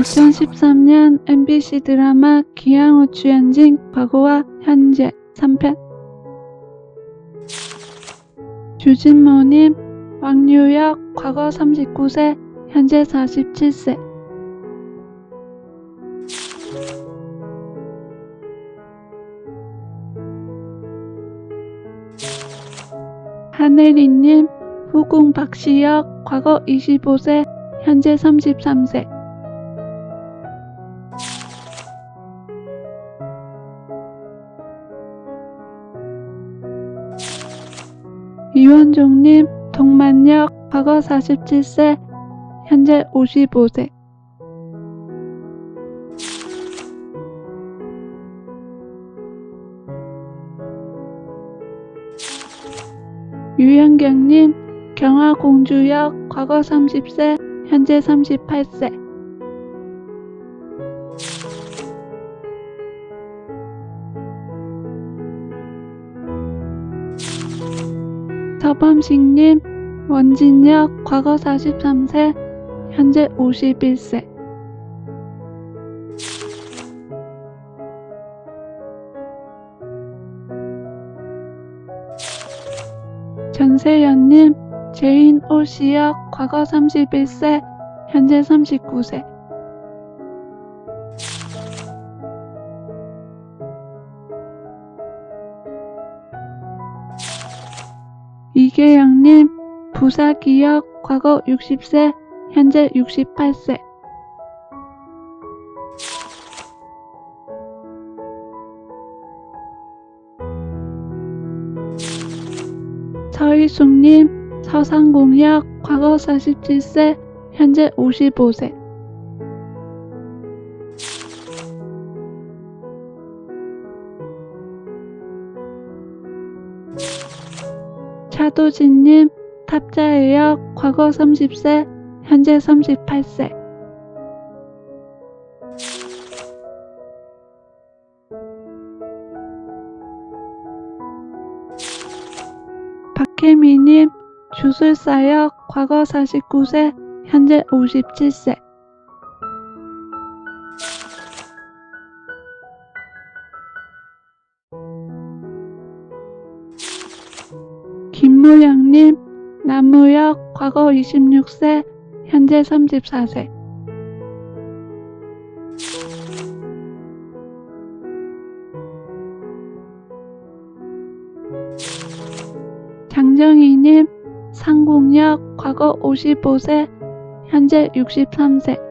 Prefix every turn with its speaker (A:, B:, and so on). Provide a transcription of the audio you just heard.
A: 2013년 MBC 드라마 기양호 주연진 과거와 현재 3편. 주진모님 왕유역 과거 39세 현재 47세. 하늘이님 후궁 박시혁 과거 25세 현재 33세 이원종님 동만역 과거 47세 현재 55세. 유현경님 경화공주역 과거 30세 현재 38세 서범식님 원진역 과거 43세 현재 51세. 전세연님 제인 오시역 과거 31세 현재 39세 이계영님 부사기역 과거 60세 현재 68세. 서희숙님 서상공역 과거 47세 현재 55세 차도진님 탑자예역 과거 30세 현재 38세. 박혜미님 주술사역 과거 49세 현재 57세 김무영님 남무역 과거 26세 현재 34세. 장정희님 상공역 과거 55세 현재 63세